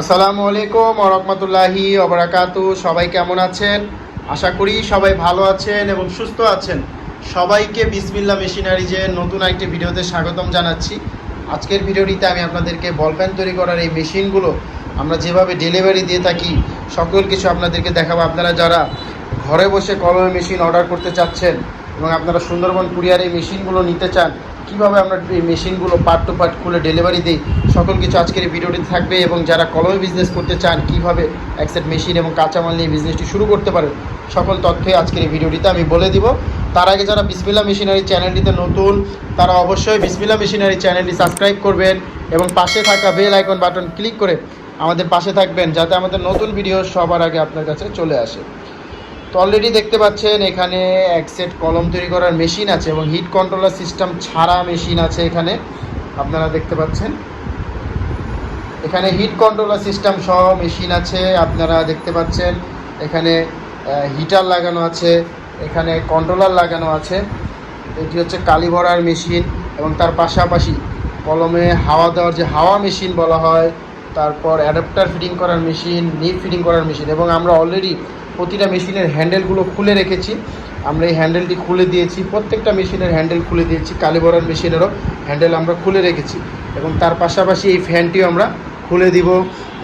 আসসালামু আলাইকুম রহমতুল্লাহি অবরাকাতু সবাই কেমন আছেন? আশা করি সবাই ভালো আছেন এবং সুস্থ আছেন। সবাইকে বিসমিল্লা মেশিনারিজের নতুন একটি ভিডিওতে স্বাগতম জানাচ্ছি। আজকের ভিডিওটিতে আমি আপনাদেরকে বল পেন তৈরি করার এই মেশিনগুলো আমরা যেভাবে ডেলিভারি দিয়ে থাকি, সকল কিছু আপনাদেরকে দেখাবো। আপনারা যারা ঘরে বসে কলমের মেশিন অর্ডার করতে চাচ্ছেন এবং আপনারা সুন্দরবন কুরিয়ার এই মেশিনগুলো নিতে চান কীভাবে আমরা এই মেশিনগুলো পার্ট টু পার্ট খুলে ডেলিভারি দিই, সকল কিছু আজকের এই ভিডিওটি থাকবে এবং যারা কলমে বিজনেস করতে চান, কীভাবে একসেট মেশিন এবং কাঁচামাল নিয়ে বিজনেসটি শুরু করতে পারেন, সকল তথ্যই আজকের এই ভিডিওটিতে আমি বলে দিব। তার আগে যারা বিসমিল্লা মেশিনারি চ্যানেলটিতে নতুন, তারা অবশ্যই বিসমিল্লা মেশিনারি চ্যানেলটি সাবস্ক্রাইব করবেন এবং পাশে থাকা বেল আইকন বাটন ক্লিক করে আমাদের পাশে থাকবেন, যাতে আমাদের নতুন ভিডিও সবার আগে আপনার কাছে চলে আসে। তো অলরেডি দেখতে পাচ্ছেন, এখানে এক সেট কলম তৈরি করার মেশিন আছে এবং হিট কন্ট্রোলার সিস্টেম ছাড়া মেশিন আছে এখানে। আপনারা দেখতে পাচ্ছেন। এখানে হিট কন্ট্রোলার সিস্টেম সহ মেশিন আছে, আপনারা দেখতে পাচ্ছেন। এখানে হিটার লাগানো আছে, এখানে কন্ট্রোলার লাগানো আছে। এটি হচ্ছে কালি ভরার মেশিন এবং তার পাশাপাশি কলমে হাওয়া দেওয়ার যে হাওয়া মেশিন বলা হয়, তারপর অ্যাডাপ্টার ফিটিং করার মেশিন নিপ ফিটিং করার মেশিন এবং আমরা অলরেডি প্রতিটা মেশিনের হ্যান্ডেলগুলো খুলে রেখেছি। আমরা এই হ্যান্ডেলটি খুলে দিয়েছি, প্রত্যেকটা মেশিনের হ্যান্ডেল খুলে দিয়েছি, কালি ভরার মেশিনেরও হ্যান্ডেল আমরা খুলে রেখেছি। এবং তার পাশাপাশি এই ফ্যানটিও আমরা খুলে দিব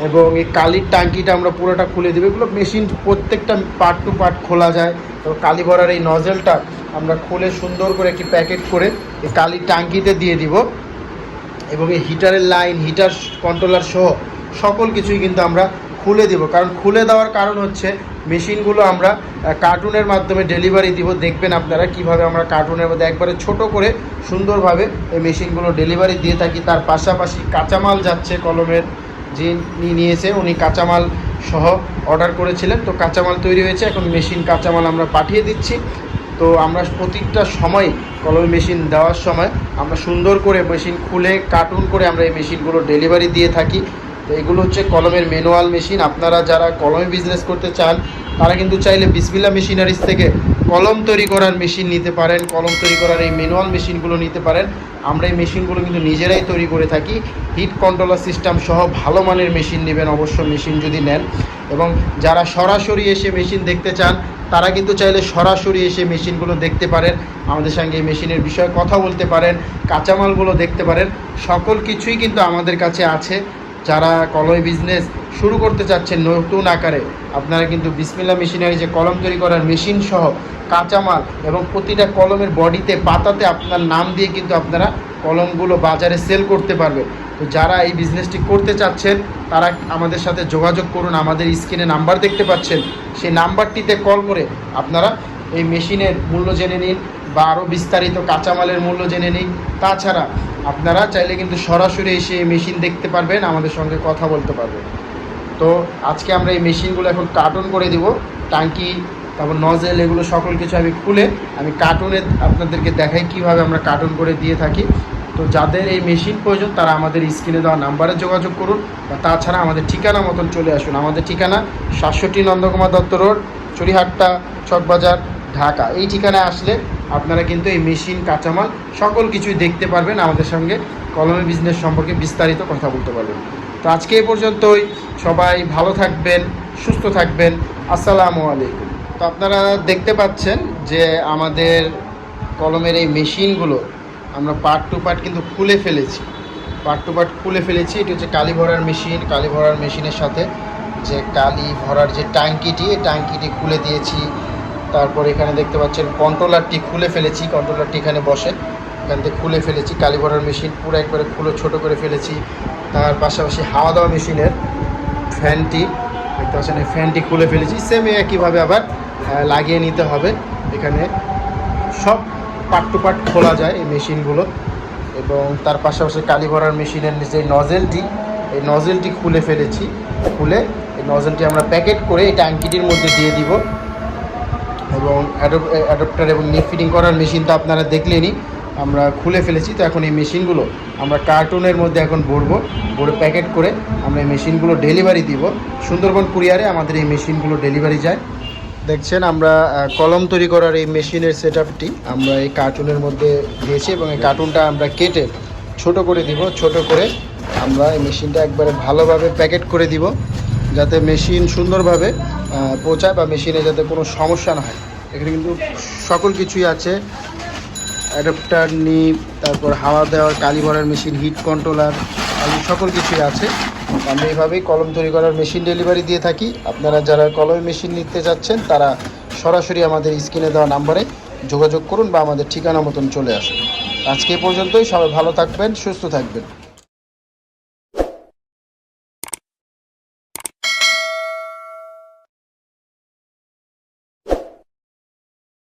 এবং এই কালির ট্যাঙ্কিটা আমরা পুরোটা খুলে দেবো। এগুলো মেশিন প্রত্যেকটা পার্ট টু পার্ট খোলা যায়। তো কালি ভরার এই নজেলটা আমরা খুলে সুন্দর করে একটি প্যাকেট করে এই কালির ট্যাঙ্কিতে দিয়ে দিব। এবং এই হিটারের লাইন হিটার কন্ট্রোলার সহ সকল কিছুই কিন্তু আমরা খুলে দিব। কারণ খুলে দেওয়ার কারণ হচ্ছে মেশিনগুলো আমরা কার্টুনের মাধ্যমে ডেলিভারি দিব। দেখবেন আপনারা কীভাবে আমরা কার্টুনের মধ্যে একবারে ছোট করে সুন্দরভাবে এই মেশিনগুলো ডেলিভারি দিয়ে থাকি। তার পাশাপাশি কাঁচামাল যাচ্ছে কলমের, যিনি নিয়েছে উনি কাঁচামাল সহ অর্ডার করেছিলেন। তো কাঁচামাল তৈরি হয়েছে। এখন মেশিন কাঁচামাল আমরা পাঠিয়ে দিচ্ছি। তো আমরা প্রতিটা সময় কলম মেশিন দেওয়ার সময় আমরা সুন্দর করে মেশিন খুলে, কার্টুন করে আমরা এই মেশিনগুলো ডেলিভারি দিয়ে থাকি। তো এগুলো হচ্ছে কলমের ম্যানুয়াল মেশিন আপনারা যারা কলমে বিজনেস করতে চান, তারা কিন্তু চাইলে বিসমিল্লা মেশিনারিজ থেকে কলম তৈরি করার মেশিন নিতে পারেন, কলম তৈরি করার এই ম্যানুয়াল মেশিনগুলো নিতে পারেন। আমরা এই মেশিনগুলো কিন্তু নিজেরাই তৈরি করে থাকি। হিট কন্ট্রোলার সিস্টেম সহ ভালো মানের মেশিন নেবেন, অবশ্য মেশিন যদি নেন। এবং যারা সরাসরি এসে মেশিন দেখতে চান, তারা কিন্তু চাইলে সরাসরি এসে মেশিনগুলো দেখতে পারেন। আমাদের সঙ্গে এই মেশিনের বিষয়ে কথা বলতে পারেন, কাঁচামালগুলো দেখতে পারেন। সকল কিছুই কিন্তু আমাদের কাছে আছে। যারা কলম বিজনেস শুরু করতে চাচ্ছেন নতুন আকারে, আপনারা কিন্তু বিসমিল্লা মেশিনারি যে কলম তৈরি করার মেশিন সহ কাঁচামাল এবং প্রতিটা কলমের বডিতে, পাতাতে আপনার নাম দিয়ে কিন্তু আপনারা কলমগুলো বাজারে সেল করতে পারবে তো যারা এই বিজনেসটি করতে চাচ্ছেন, তারা আমাদের সাথে যোগাযোগ করুন, আমাদের স্ক্রিনে নাম্বার দেখতে পাচ্ছেন। সেই নাম্বারটিতে কল করে আপনারা এই মেশিনের মূল্য জেনে নিন বা আরও বিস্তারিত কাঁচামালের মূল্য জেনে নিন। তাছাড়া আপনারা চাইলে কিন্তু সরাসরি এসে এই মেশিন দেখতে পারবেন, আমাদের সঙ্গে কথা বলতে পারবেন। তো আজকে আমরা এই মেশিনগুলো এখন কার্টুন করে দিব টাঙ্কি তারপর নজেল এগুলো সকল কিছু আমি খুলে আমি কার্টুনে আপনাদেরকে দেখাই কীভাবে আমরা কার্টুন করে দিয়ে থাকি। তো যাদের এই মেশিন প্রয়োজন, তারা আমাদের স্ক্রিনে দেওয়া নাম্বারে যোগাযোগ করুন বা তাছাড়া আমাদের ঠিকানা মতন চলে আসুন। আমাদের ঠিকানা সাতষট্টি নন্দকুমার দত্ত রোড চুরিহাট্টা চকবাজার, ঢাকা। এই ঠিকানায় আসলে আপনারা কিন্তু এই মেশিন, কাঁচামাল সকল কিছুই দেখতে পারবেন আমাদের সঙ্গে। কলমের বিজনেস সম্পর্কে বিস্তারিত কথা বলতে পারবেন। তো আজকে এই পর্যন্তই। সবাই ভালো থাকবেন, সুস্থ থাকবেন। আসসালামু আলাইকুম। তো আপনারা দেখতে পাচ্ছেন যে আমাদের কলমের এই মেশিনগুলো আমরা পার্ট টু পার্ট কিন্তু খুলে ফেলেছি। পার্ট টু পার্ট খুলে ফেলেছি। এটি হচ্ছে কালি ভরার মেশিন। কালি ভরার মেশিনের সাথে যে কালি ভরার যে ট্যাঙ্কিটি, এই ট্যাঙ্কিটি খুলে দিয়েছি। তারপর এখানে দেখতে পাচ্ছেন কন্ট্রোলারটি খুলে ফেলেছি কন্ট্রোলারটি এখানে বসে। এখান থেকে খুলে ফেলেছি, কালি ভরার মেশিন পুরো একবারে খুলে ছোট করে ফেলেছি। তার পাশাপাশি হাওয়া দেওয়া মেশিনের ফ্যানটি, দেখতে পাচ্ছেন এই ফ্যানটি খুলে ফেলেছি। সেম একইভাবে আবার লাগিয়ে নিতে হবে। এখানে সব পার্ট টু পার্ট খোলা যায় এই মেশিনগুলো এবং তার পাশাপাশি কালি ভরার মেশিনের যে নজেলটি এই নজেলটি খুলে ফেলেছি। খুলে এই নজেলটি আমরা প্যাকেট করে এই ট্যাঙ্কিটির মধ্যে দিয়ে দিব। এবং অ্যাডপ্টার এবং নেক ফিটিং করার মেশিন তো আপনারা দেখলেনই, আমরা খুলে ফেলেছি, তো এখন এই মেশিনগুলো আমরা কার্টুনের মধ্যে এখন ভরবো, ভরে প্যাকেট করে আমরা এই মেশিনগুলো ডেলিভারি দিব। সুন্দরবন কুরিয়ারে আমাদের এই মেশিনগুলো ডেলিভারি যায়। দেখছেন, আমরা কলম তৈরি করার এই মেশিনের সেট আমরা এই কার্টুনের মধ্যে দিয়েছি এবং এই কার্টুনটা আমরা কেটে ছোট করে দিব, ছোট করে আমরা এই মেশিনটা একবারে ভালোভাবে প্যাকেট করে দিব। যাতে মেশিন সুন্দরভাবে পৌঁছায় বা মেশিনে যাতে কোনো সমস্যা না হয়। এখানে কিন্তু সকল কিছুই আছে। অ্যাডাপ্টার, নিপ, তারপর হাওয়া দেওয়ার, কালি ভরার মেশিন, হিট কন্ট্রোলার সকল কিছুই আছে। আমরা এইভাবেই কলম তৈরি করার মেশিন ডেলিভারি দিয়ে থাকি। আপনারা যারা কলম মেশিন নিতে যাচ্ছেন তারা সরাসরি আমাদের স্ক্রিনে দেওয়া নাম্বারে যোগাযোগ করুন বা আমাদের ঠিকানা মতন চলে আসুন। আজকে পর্যন্তই। সবাই ভালো থাকবেন, সুস্থ থাকবেন।